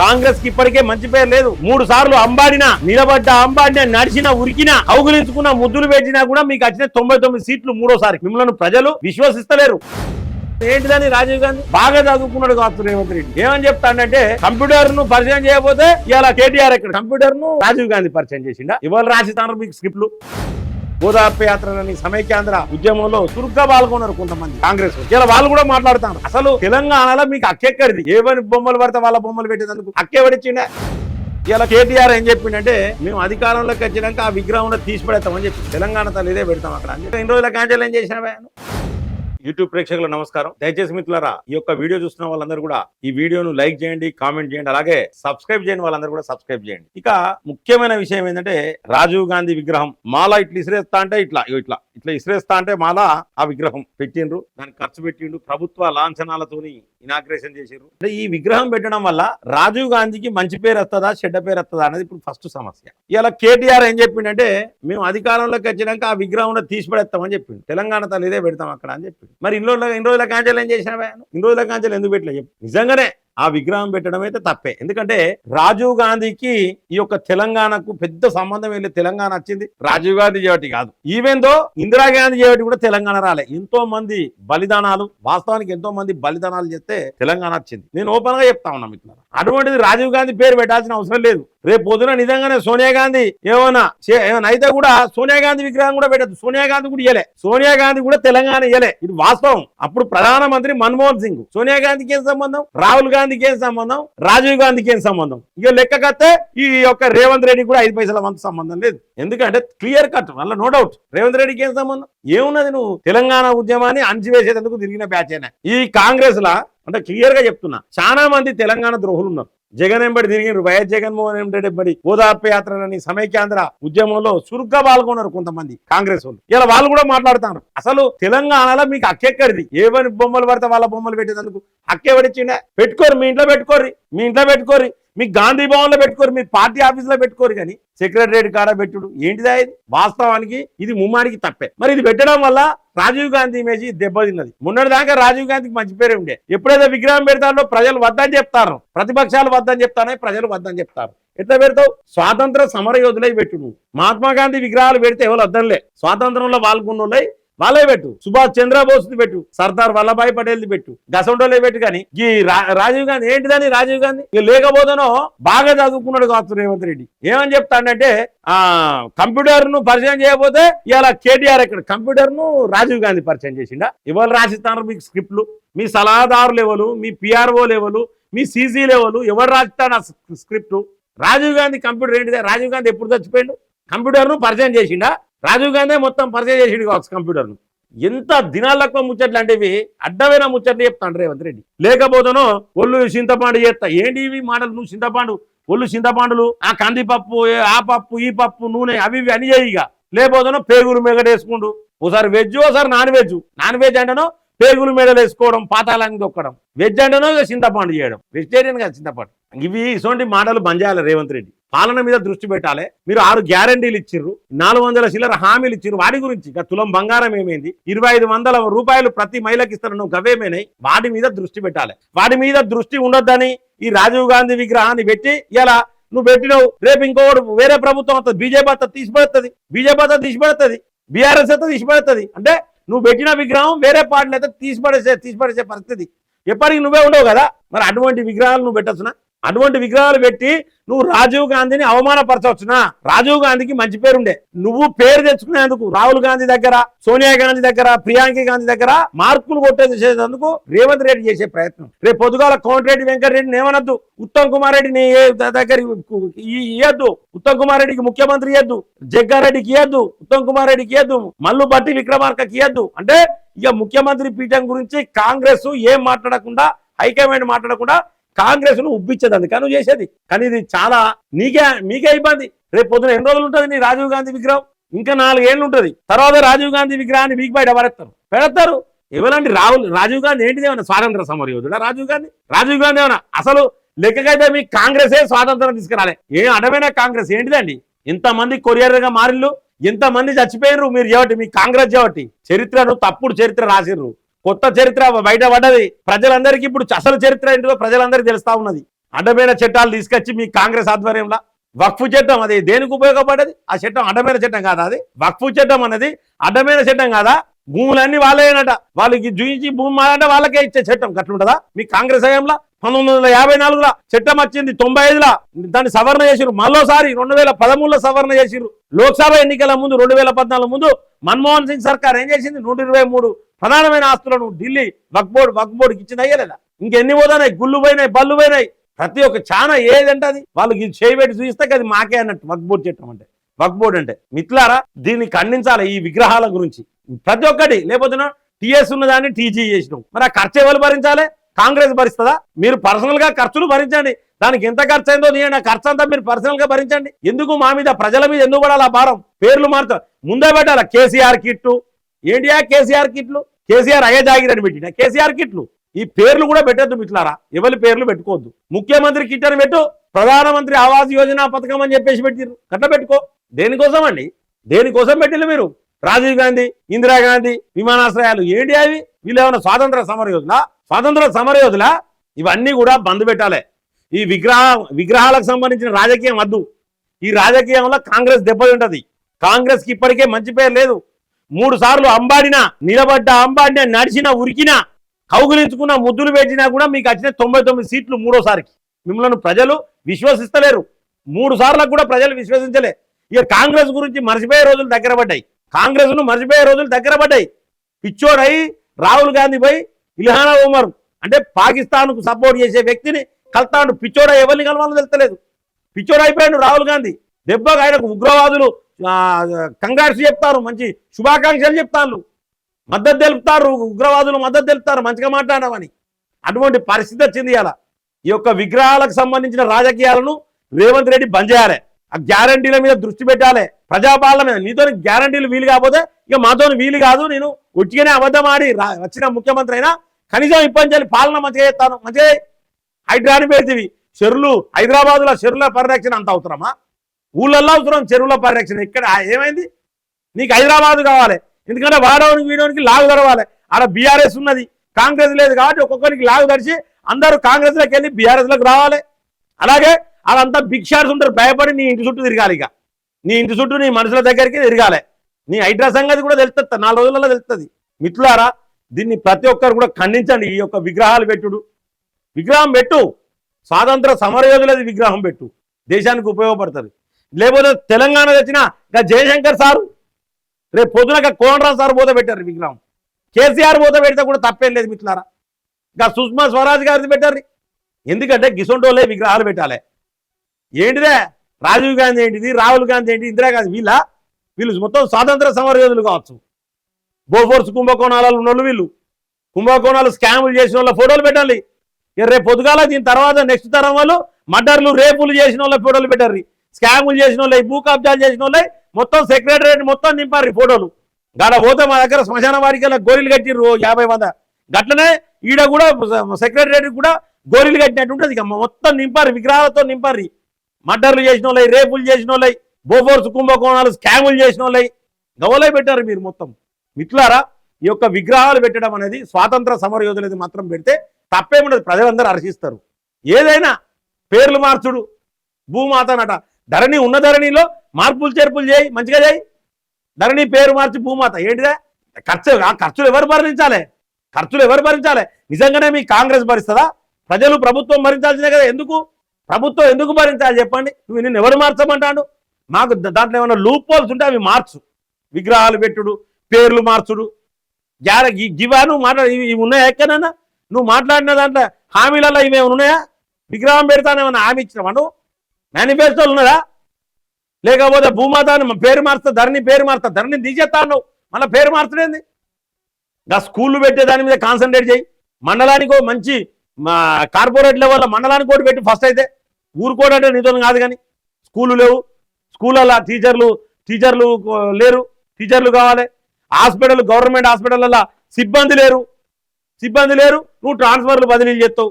కాంగ్రెస్కి ఇప్పటికే మంచి పేరు లేదు. మూడు సార్లు అంబాడినా నిలబడ్డ అంబాడినా నడిచిన ఉరికినా కౌగులించుకున్న ముద్దులు పెట్టినా కూడా మీకు వచ్చిన తొంభై తొమ్మిది సీట్లు మూడోసారి. మిమ్మల్ని ప్రజలు విశ్వసిస్తలేరు. ఏంటిదని రాజీవ్ గాంధీ? బాగా చదువుకున్నాడు కావచ్చు రేవంత్ రెడ్డి. ఏమని చెప్తాడంటే కంప్యూటర్ను పరిచయం చేయకపోతే ఇలా కేటీఆర్ ఇక్కడ కంప్యూటర్ను రాజీవ్ గాంధీ పరిచయం చేసిండా? ఇవాళ రాసిస్తాను మీకు స్క్రిప్ట్లు? గోదావరి యాత్రలని సమైక్యాంధ్ర ఉద్యమంలో చురుగ్గా పాల్గొన్నారు కొంతమంది. కాంగ్రెస్ ఇలా వాళ్ళు కూడా మాట్లాడుతారు. అసలు తెలంగాణలో మీకు అక్కెక్కడిది? ఏవని బొమ్మలు పడితే వాళ్ళ బొమ్మలు పెట్టేందుకు అక్కే పడిచ్చిండే. ఇలా కేటీఆర్ ఏం చెప్పిండంటే మేము అధికారంలోకి వచ్చినాక ఆ విగ్రహం తీసి పడేస్తామని చెప్పి. తెలంగాణ తల్లిదే పెడతాం అక్కడ. అని ఎన్ని రోజుల కాంచెలు ఏం చేసినా యూట్యూబ్ ప్రేక్షకులు నమస్కారం. దయచేసి మిత్రులారా ఈ యొక్క వీడియో చూస్తున్న వాళ్ళందరూ కూడా ఈ వీడియోను లైక్ చేయండి కామెంట్ చేయండి అలాగే సబ్స్క్రైబ్ చేయండి వాళ్ళందరూ కూడా సబ్స్క్రైబ్ చేయండి. ఇక ముఖ్యమైన విషయం ఏంటంటే రాజీవ్ గాంధీ విగ్రహం మాల ఇట్లా ఇసిరేస్తా అంటే ఇట్లా ఇట్లా. ఇట్లా ఇసిరేస్తా అంటే మాల ఆ విగ్రహం పెట్టిండ్రు. దానికి ఖర్చు పెట్టిండు ప్రభుత్వ లాంఛనాలతోని ఇనాగ్రేషన్ చేసిండ్రు అంటే ఈ విగ్రహం పెట్టడం వల్ల రాజీవ్ గాంధీకి మంచి పేరు వస్తుందా చెడ్డ పేరు వస్తుందా అనేది ఇప్పుడు ఫస్ట్ సమస్య. ఇలా కేటీఆర్ ఏం చెప్పిండంటే మేము అధికారంలోకి వచ్చినాక ఆ విగ్రహం తీసి పడేస్తామని చెప్పిండు. తెలంగాణ తల్లి ఇదే పెడతాం అక్కడ అని చెప్పిండు. మరి ఇన్ని రోజుల ఇన్ని రోజుల కాంచెలు ఏం చేసినా ఇన్ని రోజుల కాంచెలు ఎందుకు పెట్టలే చెప్పు. నిజంగానే ఆ విగ్రహం పెట్టడం అయితే తప్పే. ఎందుకంటే రాజీవ్ గాంధీకి ఈ యొక్క తెలంగాణకు పెద్ద సంబంధం వెళ్ళి తెలంగాణ వచ్చింది రాజీవ్ గాంధీ చేయటి కాదు. ఈవెన్ దో ఇందిరాగాంధీ చేయటి కూడా తెలంగాణ రాలే. ఎంతో మంది బలిదానాలు వాస్తవానికి ఎంతో మంది బలిదానాలు చేస్తే తెలంగాణ వచ్చింది నేను ఓపెన్గా చెప్తా ఉన్నా మిత్రులారా. అటువంటిది రాజీవ్ గాంధీ పేరు పెట్టాల్సిన అవసరం లేదు. రేపు పొద్దున నిజంగానే సోనియా గాంధీ ఏమన్నా ఏమన్నా అయితే కూడా సోనియా గాంధీ విగ్రహం కూడా పెట్టదు సోనియా గాంధీ కూడా ఇయ్యలే. సోనియా గాంధీ కూడా తెలంగాణ ఇయ్యలే. ఇది వాస్తవం. అప్పుడు ప్రధానమంత్రి మన్మోహన్ సింగ్. సోనియా గాంధీకి ఏం సంబంధం? రాహుల్ గాంధీకి ఏం సంబంధం? రాజీవ్ గాంధీకి ఏం సంబంధం? ఇక లెక్కకత్తే ఈ యొక్క రేవంత్ రెడ్డి కూడా ఐదు పైసల వంత సంబంధం లేదు. ఎందుకంటే క్లియర్ కట్ వల్ల నో డౌట్. రేవంత్ రెడ్డికి ఏం సంబంధం? ఏమున్నది నువ్వు? తెలంగాణ ఉద్యమాన్ని అణచివేసేందుకు తిరిగిన బ్యాచ్ అయినా. ఈ కాంగ్రెస్ లా అంటే క్లియర్గా చెప్తున్నా. చాలా మంది తెలంగాణ ద్రోహులు ఉన్నారు. జగన్ ఎంబడి తిరిగినారు వైఎస్ జగన్మోహన్ రెడ్డి ఎంబడి ఓదార్పు యాత్రలని సమైక్యాంధ్ర ఉద్యమంలో చురుగ్గా పాల్గొన్నారు కొంతమంది కాంగ్రెస్ వాళ్ళు. ఇలా వాళ్ళు కూడా మాట్లాడుతున్నారు అసలు తెలంగాణలో మీకు అక్కెక్కడిది ఏవని బొమ్మలు పడితే వాళ్ళ బొమ్మలు పెట్టేందుకు? అక్కే పడిచ్చిండే పెట్టుకోరు. మీ ఇంట్లో పెట్టుకోరు మీ ఇంట్లో పెట్టుకోరు మీ గాంధీ భవన్లో పెట్టుకోరు మీ పార్టీ ఆఫీస్లో పెట్టుకోరు కానీ సెక్రటరేట్ కాడ పెట్టుడు. ఏంటిదా ఇది వాస్తవానికి ఇది ముమ్మానికి తప్పే. మరి ఇది పెట్టడం వల్ల రాజీవ్ గాంధీ ఇమేజ్ దెబ్బతిన్నది. మొన్నటిదాకా రాజీవ్ గాంధీకి మంచి పేరు ఉండే. ఎప్పుడైతే విగ్రహం పెడతారో ప్రజలు వద్దని చెప్తారు. ప్రతిపక్షాలు వద్దని చెప్తానే ప్రజలు వద్దని చెప్తారు. ఎట్లా పెడతావు? స్వాతంత్ర సమర యోధులై పెట్టు మహాత్మా గాంధీ విగ్రహాలు పెడితే ఎవరు వద్దనులే. స్వాతంత్రంలో పాల్గొన్నోళ్ళై వాళ్ళే పెట్టు. సుభాష్ చంద్రబోస్ పెట్టు. సర్దార్ వల్లభాయ్ పటేల్ పెట్టు. గసంటోలే పెట్టు కానీ ఈ రా- రాజీవ్ గాంధీ ఏంటిదని రాజీవ్ గాంధీ? ఇక లేకపోతేనో బాగా చదువుకున్నాడు కావచ్చు రేవంత్ రెడ్డి. ఏమని చెప్తాడంటే ఆ కంప్యూటర్ను పరిచయం చేయకపోతే ఇలా కేటీఆర్ ఇక్కడ కంప్యూటర్ను రాజీవ్ గాంధీ పరిచయం చేసిండా? ఇవాళ రాసిస్తాను మీకు స్క్రిప్ట్లు మీ సలహాదారులు ఎవరు మీ పిఆర్ఓ లెవెలు మీ సీజీ లెవెల్ ఎవరు రాస్తాడు ఆ స్క్రిప్ట్? రాజీవ్ గాంధీ కంప్యూటర్ ఏంటిదే? రాజీవ్ గాంధీ ఎప్పుడు చచ్చిపోయిండు? కంప్యూటర్ను పరిచయం చేసిండా? రాజీవ్ గాంధీ మొత్తం పరిచయం చేసిండు కావచ్చు కంప్యూటర్ను ఎంత దినాలకు ముచ్చట్లు అంటే అడ్డమైన ముచ్చట్లు చెప్తాను రేవంత్ రెడ్డి. లేకపోతేనో ఒళ్ళు చింతపాండు చేస్తా. ఏంటి ఇవి మాటలు? నువ్వు చింతపండు. ఒళ్ళు చింతపాండులు ఆ కందిపప్పు ఆ పప్పు ఈ పప్పు నూనె అవి ఇవి అని చేయిగా లేకపోతేనో పేగులు మెగడేసుకుండు ఓసారి వెజ్ ఓసారి నాన్ వెజ్ నాన్ వెజ్ అంటేనో పేగులు మెడలు వేసుకోవడం పాతాలని దొక్కడం వెజ్ అంటేనో చింతపాండు చింతపండు చేయడం. వెజిటేరియన్ కాదు చింతపండు. ఇవి ఇటువంటి మాటలు బంద్ చేయాలి రేవంత్ రెడ్డి. పాలన మీద దృష్టి పెట్టాలి. మీరు ఆరు గ్యారంటీలు ఇచ్చిర్రు. నాలుగు వందల చిల్లర హామీలు ఇచ్చిర్రు. వాటి గురించి ఇక తులం బంగారం ఏమైంది? ఇరవై ఐదు వందల రూపాయలు ప్రతి మహిళకి ఇస్తారన్న నువ్వు గవేమైనాయి వాటి మీద దృష్టి పెట్టాలి. వాటి మీద దృష్టి ఉండొద్దని ఈ రాజీవ్ గాంధీ విగ్రహాన్ని పెట్టి ఇలా నువ్వు పెట్టినవు. రేపు ఇంకోటి వేరే ప్రభుత్వం వస్తుంది బీజేపీ అత్త తీసిపడుతుంది. బీజేపీ అత్త తీసిపడుతుంది. బీఆర్ఎస్ అత్త తీసిపడుతుంది. అంటే నువ్వు పెట్టిన విగ్రహం వేరే పార్టీలు అయితే తీసిపడేసే తీసిపడేసే పరిస్థితి. ఎప్పటికి నువ్వే ఉండవు కదా? మరి అటువంటి విగ్రహాలు నువ్వు పెట్టచ్చునా? అటువంటి విగ్రహాలు పెట్టి నువ్వు రాజీవ్ గాంధీని అవమానపరచవచ్చునా? రాజీవ్ గాంధీకి మంచి పేరు ఉండే నువ్వు పేరు తెచ్చుకునేందుకు రాహుల్ గాంధీ దగ్గర సోనియా గాంధీ దగ్గర ప్రియాంక గాంధీ దగ్గర మార్కులు కొట్టేసేందుకు రేవంత్ రెడ్డి చేసే ప్రయత్నం. రేపు పొద్దుగాల కోమటిరెడ్డి వెంకటరెడ్డిని ఏమనొద్దు? ఉత్తమ్ కుమార్ రెడ్డిని దగ్గర ఇయ్యద్దు. ఉత్తమ్ కుమార్ రెడ్డికి ముఖ్యమంత్రి ఇయ్యద్దు. జగ్గారెడ్డికి ఇయ్యద్దు. ఉత్తమ్ కుమార్ రెడ్డికి ఇయ్యద్దు. మల్లు బట్టి విక్రమార్కకి ఇయ్యద్దు. అంటే ఇక ముఖ్యమంత్రి పీఠం గురించి కాంగ్రెస్ ఏం మాట్లాడకుండా హైకమాండ్ మాట్లాడకుండా కాంగ్రెస్ను ఉబ్బిచ్చేది అందుకని నువ్వు చేసేది. కానీ ఇది చాలా నీకే మీకే ఇబ్బంది. రేపు పొద్దున ఎన్ని రోజులు ఉంటుంది నీ రాజీవ్ గాంధీ విగ్రహం? ఇంకా నాలుగేళ్ళు ఉంటుంది. తర్వాత రాజీవ్ గాంధీ విగ్రహాన్ని మీకు బయట పడేస్తారు. పెడతారు. ఎవరండి రాహుల్ రాజీవ్ గాంధీ ఏంటిది ఏమన్నా స్వాతంత్ర సమర యోధుడా రాజీవ్ గాంధీ? రాజీవ్ గాంధీ ఏమన్నా అసలు లెక్కకైతే మీ కాంగ్రెసే స్వాతంత్రం తీసుకురాలే. ఏ అడమైన కాంగ్రెస్ ఏంటిదండి ఇంతమంది కొరియర్గా మారిల్లు ఎంతమంది చచ్చిపోయినరు మీరు చేయబట్టి మీ కాంగ్రెస్ చేయబట్టి చరిత్రను తప్పుడు చరిత్ర రాసిర్రు. కొత్త చరిత్ర బయటపడ్డది ప్రజలందరికీ ఇప్పుడు అసలు చరిత్ర ఏంటో ప్రజలందరికీ తెలుస్తా ఉన్నది. అడ్డమైన చట్టాలు తీసుకొచ్చి మీ కాంగ్రెస్ ఆధ్వర్యంలో వక్ఫ్ చట్టం అది దేనికి ఉపయోగపడేది ఆ చట్టం అడ్డమైన చట్టం కాదా అది? వక్ఫ్ చట్టం అనేది అడ్డమైన చట్టం కాదా? భూములన్నీ వాళ్ళేనట వాళ్ళకి చూయించి భూమి మాలంటే వాళ్ళకే ఇచ్చే చట్టం. కట్లుంటదా మీ కాంగ్రెస్ హయాంలో పంతొమ్మిది వందల యాభై నాలుగులో చట్టం వచ్చింది తొంభై ఐదులో. దాన్ని సవరణ చేసిరు మరోసారి రెండు వేల పదమూడులో సవరణ చేసిరు లోక్సభ ఎన్నికల ముందు రెండు వేల పద్నాలుగు ముందు మన్మోహన్ సింగ్ సర్కార్ ఏం చేసింది? నూట ఇరవై మూడు ప్రధానమైన ఆస్తులను ఢిల్లీ వక్బోర్డ్ వక్బోర్డ్కి వక్ లేదా ఇంకెన్ని పోదానాయి గుళ్ళు పోయినాయి బళ్ళు పోయినాయి. ప్రతి ఒక్క చాలా ఏదంటే అది? వాళ్ళకి ఇది చేయబెట్టి చూపిస్తే అది మాకే అన్నట్టు వక్బోర్డ్ చేయటం అంటే. వక్బోర్డ్ అంటే మిత్లారా దీన్ని ఖండించాలి ఈ విగ్రహాల గురించి. ప్రతి ఒక్కటి లేకపోతే టీఎస్ ఉన్నదాన్ని టీజీ చేసినాం. మరి ఆ ఖర్చు ఎవరు భరించాలి? కాంగ్రెస్ భరిస్తుందా? మీరు పర్సనల్గా ఖర్చులు భరించండి. దానికి ఎంత ఖర్చు అయిందో నేను ఆ ఖర్చు అంతా మీరు పర్సనల్గా భరించండి. ఎందుకు మా మీద ప్రజల మీద ఎందుకు పడాలి ఆ భారం? పేర్లు మారుతా ముందే పెట్టాలా? కేసీఆర్ కిట్లు ఏంటియా కేసీఆర్ కిట్లు? కేసీఆర్ అయ్యే జాగిర్ అని పెట్టిన. కేసీఆర్ కిట్లు. ఈ పేర్లు కూడా పెట్టద్దు మిట్లారా ఎవరి పేర్లు పెట్టుకోవద్దు. ముఖ్యమంత్రి కిట్ అని పెట్టు. ప్రధానమంత్రి ఆవాస్ యోజన పథకం అని చెప్పేసి పెట్టిర్రు. కట్ట పెట్టుకో. దేనికోసం అండి దేనికోసం పెట్టిల్లు మీరు? రాజీవ్ గాంధీ ఇందిరాగాంధీ విమానాశ్రయాలు ఏంటి అవి? వీళ్ళు ఏమైనా స్వాతంత్ర సమర యోధుల? స్వాతంత్ర సమర యోధుల? ఇవన్నీ కూడా బంద్ పెట్టాలి. ఈ విగ్రహ విగ్రహాలకు సంబంధించిన రాజకీయం వద్దు. ఈ రాజకీయంలో కాంగ్రెస్ దెబ్బతింటది. కాంగ్రెస్కి ఇప్పటికే మంచి పేరు లేదు. మూడు సార్లు అంబాడిన నిలబడ్డ అంబాడినా నడిచిన ఉరికిన కౌగులించుకున్న ముద్దులు పెట్టినా కూడా మీకు వచ్చిన తొంభై తొమ్మిది సీట్లు మూడోసారికి. మిమ్మల్ని ప్రజలు విశ్వసిస్తలేరు. మూడు సార్లకు కూడా ప్రజలు విశ్వసించలే. ఇక కాంగ్రెస్ గురించి మర్చిపోయే రోజులు దగ్గర పడ్డాయి. కాంగ్రెస్ను మర్చిపోయే రోజులు దగ్గర పడ్డాయి. పిచ్చోడై రాహుల్ గాంధీ పోయి ఇల్హానా ఉమర్ అంటే పాకిస్తాన్కు సపోర్ట్ చేసే వ్యక్తిని కలుతాడు. పిచ్చోడ ఎవరిని కలవాలో తెలుస్తలేదు. పిచ్చోడ అయిపోయాడు రాహుల్ గాంధీ. దెబ్బకు ఆయనకు ఉగ్రవాదులు కంగారు చెప్తారు మంచి శుభాకాంక్షలు చెప్తారు. మద్దతు తెలుపుతారు ఉగ్రవాదులు మద్దతు తెలుపుతారు మంచిగా మాట్లాడమని. అటువంటి పరిస్థితి వచ్చింది ఇలా ఈ యొక్క విగ్రహాలకు సంబంధించిన రాజకీయాలను రేవంత్ రెడ్డి బంద్ చేయాలి. ఆ గ్యారంటీల మీద దృష్టి పెట్టాలి. ప్రజాపాలన మీద నీతో గ్యారంటీలు వీలు కాకపోతే ఇక మాతో వీలు కాదు. నేను ఉట్టిగానే అబద్ధం ఆడి వచ్చిన ముఖ్యమంత్రి అయినా కనీసం ఇబ్బంది పాలన మంచిగా చేస్తాను. మంచిగా హైడ్రాని పెడితే చెరులు హైదరాబాద్లో చెరుల పరిరక్షణ అంత అవసరమా? ఊళ్ళల్లో అవసరం చెరువుల పరిరక్షణ. ఇక్కడ ఏమైంది? నీకు హైదరాబాద్ కావాలి. ఎందుకంటే వాడవనికి వీడవనికి లాగు తెరవాలి ఆడ బీఆర్ఎస్ ఉన్నది. కాంగ్రెస్ లేదు కాబట్టి ఒక్కొక్కరికి లాగు తెరిచి అందరూ కాంగ్రెస్లోకి వెళ్ళి బీఆర్ఎస్లోకి రావాలి. అలాగే అదంతా భిక్షార్స్ ఉంటారు. భయపడి నీ ఇంటి చుట్టూ తిరగాలి ఇక. నీ ఇంటి చుట్టూ నీ మనుషుల దగ్గరికి తిరగాలి. నీ హైడ్రా సంగతి కూడా తెలుస్తుంది. నాలుగు రోజులలో తెలుస్తుంది. మిత్రులారా దీన్ని ప్రతి ఒక్కరు కూడా ఖండించండి. ఈ యొక్క విగ్రహాలు పెట్టుడు. విగ్రహం పెట్టు. స్వాతంత్ర సమరయోధులది విగ్రహం పెట్టు. దేశానికి ఉపయోగపడుతుంది. లేకపోతే తెలంగాణ తెచ్చిన జయశంకర్ సారు రేపు పొద్దున కోనరావు సార్ పోత పెట్టారు విగ్రహం. కేసీఆర్ పోత పెడితే కూడా తప్పేం లేదు మిట్లారా ఇంకా సుష్మా స్వరాజ్ గారిది పెట్టారు. ఎందుకంటే గిసొంటోలే విగ్రహాలు పెట్టాలి. ఏంటిదే? రాజీవ్ గాంధీ ఏంటిది? రాహుల్ గాంధీ ఏంటి? ఇందిరాగాంధీ వీళ్ళ? వీళ్ళు మొత్తం స్వాతంత్ర సమరయోధులు కావచ్చు. బోఫోర్స్ కుంభకోణాలలో ఉన్న వీళ్ళు. కుంభకోణాలు స్కాములు చేసిన వాళ్ళ ఫోటోలు పెట్టాలి రేపు పొద్దుగాల దీని తర్వాత నెక్స్ట్ తరం వాళ్ళు మర్డర్లు రేపులు చేసిన వాళ్ళ ఫోటోలు పెట్టారు స్కాములు చేసిన వాళ్ళ భూ కబ్జాలు చేసిన వాళ్ళ మొత్తం సెక్రటరేట్ మొత్తం నింపారు ఈ ఫోటోలు. గాడ పోతే మా దగ్గర శ్మశాన వారికల్లా గోరీలు కట్టిర్రు యాభై వంద. గట్లనే ఈడ కూడా సెక్రటరేట్ కూడా గోరీలు కట్టినట్టు ఉంటుంది ఇక. మొత్తం నింపారు విగ్రహాలతో నింపారు. మర్డర్లు చేసిన రేపులు చేసిన బోఫోర్స్ కుంభకోణాలు స్కాములు చేసిన వాళ్ళయి గవలై పెట్టారు మీరు మొత్తం. మిత్రులారా ఈ యొక్క విగ్రహాలు పెట్టడం అనేది స్వాతంత్ర సమరయోధులది మాత్రం పెడితే తప్పేముండదు ప్రజలందరూ హర్షిస్తారు ఏదైనా పేర్లు మార్చుడు భూమాతనట. ధరణి ఉన్న ధరణిలో మార్పులు చేర్పులు చేయి మంచిగా చేయి. ధరణి పేరు మార్చి భూమాత. ఏంటిదే? ఖర్చు ఆ ఖర్చులు ఎవరు భరించాలి? ఖర్చులు ఎవరు భరించాలి? నిజంగానే మీ కాంగ్రెస్ భరిస్తుందా? ప్రజలు ప్రభుత్వం భరించాల్సిందే కదా ఎందుకు? ప్రభుత్వం ఎందుకు భరించాలి? చెప్పండి. నువ్వు నిన్ను ఎవరు మార్చమంటాడు? మాకు దాంట్లో ఏమైనా లూప్ హోల్స్ ఉంటే అవి మార్చు. విగ్రహాలు పెట్టుడు పేర్లు మార్చుడు. జార గివా నువ్వు ఇవి ఇవి ఉన్నాయా ఎక్కడైనా నువ్వు మాట్లాడిన దాంట్లో హామీలలో ఇవేమైనా ఉన్నాయా? విగ్రహం పెడతానేమన్నా హామీ ఇచ్చినావా నువ్వు? మేనిఫెస్టోలు ఉన్నదా? లేకపోతే భూమాతాన్ని పేరు మారుస్తా ధరణి పేరు మారుస్తా ధరణి తీసేస్తాను మన మళ్ళీ పేరు మార్చడేంది? ఇంకా స్కూళ్ళు పెట్టే దాని మీద కాన్సన్ట్రేట్ చేయి. మండలానికి మంచి మా కార్పొరేట్ లెవెల్లో మండలానికి కూడా పెట్టి ఫస్ట్ అయితే. ఊరుకోవడం అంటే నిజం కాదు కానీ. స్కూళ్ళు లేవు. స్కూళ్ళల్లో టీచర్లు టీచర్లు లేరు. టీచర్లు కావాలి. హాస్పిటల్ గవర్నమెంట్ హాస్పిటల్లో సిబ్బంది లేరు. సిబ్బంది లేరు. నువ్వు ట్రాన్స్ఫర్లు బదిలీలు చేస్తావు.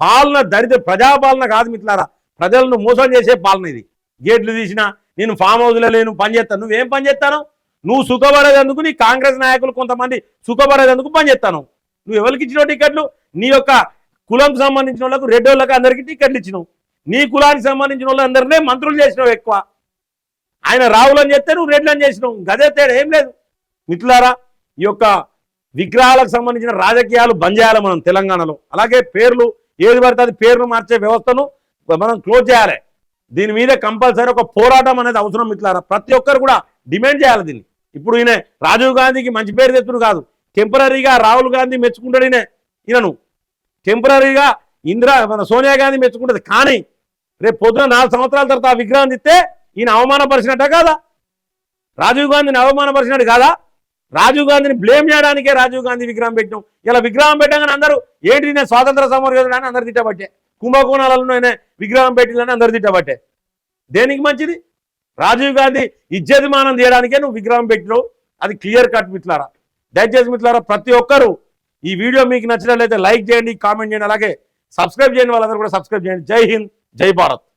పాలన దరిద్ర ప్రజాపాలన కాదు మిట్లారా ప్రజలను మోసం చేసే పాలన ఇది. గేట్లు తీసినా నేను ఫామ్ హౌస్లో లేను పని చేస్తాను. నువ్వేం పని చేస్తాను? నువ్వు సుఖపడేందుకు నీ కాంగ్రెస్ నాయకులు కొంతమంది సుఖపడేందుకు పని చేస్తాను. నువ్వు ఎవరికి ఇచ్చిన టికెట్లు? నీ యొక్క కులం సంబంధించిన వాళ్ళకు రెడ్డి వాళ్ళకి అందరికీ టికెట్లు ఇచ్చినావు. నీ కులానికి సంబంధించిన వాళ్ళందరినీ మంత్రులు చేసినావు ఎక్కువ. ఆయన రావులని చెప్తే నువ్వు రెడ్లని చేసినావు. గదే తేడా ఏం లేదు. మిత్రులారా ఈ యొక్క విగ్రహాలకు సంబంధించిన రాజకీయాలు బంద్ చేయాలి మనం తెలంగాణలో. అలాగే పేర్లు ఏది పడితే అది పేర్లు మార్చే వ్యవస్థను మనం క్లోజ్ చేయాలి. దీని మీద కంపల్సరీ ఒక పోరాటం అనేది అవసరం మిత్రులారా. ప్రతి ఒక్కరు కూడా డిమాండ్ చేయాలి దీన్ని. ఇప్పుడు ఈయన రాజీవ్ గాంధీకి మంచి పేరు తెచ్చుడు కాదు. టెంపరీగా రాహుల్ గాంధీ మెచ్చుకుంటాడు ఈయన. ఈయనను. టెంపరీగా ఇందిరా మన సోనియా గాంధీ మెచ్చుకుంటుంది. కానీ రేపు పొద్దున నాలుగు సంవత్సరాల తర్వాత ఆ విగ్రహం తిస్తే ఈయన అవమానపరిచినట్ట కాదా? రాజీవ్ గాంధీని అవమానపరిచినట్టు కాదా? రాజీవ్ గాంధీని బ్లేమ్ చేయడానికే రాజీవ్ గాంధీ విగ్రహం పెట్టినాం. ఇలా విగ్రహం పెట్టగానే అందరూ ఏంటి నేను స్వాతంత్ర సమరయోధుడు అని అందరు తిట్టబట్టే. కుంభకోణాలలో ఆయన విగ్రహం పెట్టిందని అందరు తిట్టబట్టే. దేనికి మంచిది? రాజీవ్ గాంధీ ఇజ్జతిమానం తీయడానికే నువ్వు విగ్రహం పెట్టినావు. అది క్లియర్ కట్ మిట్లారా దయచేసి మిట్లారా ప్రతి ఒక్కరూ ఈ వీడియో మీకు నచ్చినట్లయితే లైక్ చేయండి కామెంట్ చేయండి అలాగే సబ్స్క్రైబ్ చేయండి వాళ్ళందరూ కూడా సబ్స్క్రైబ్ చేయండి. జై హింద్ జై భారత్.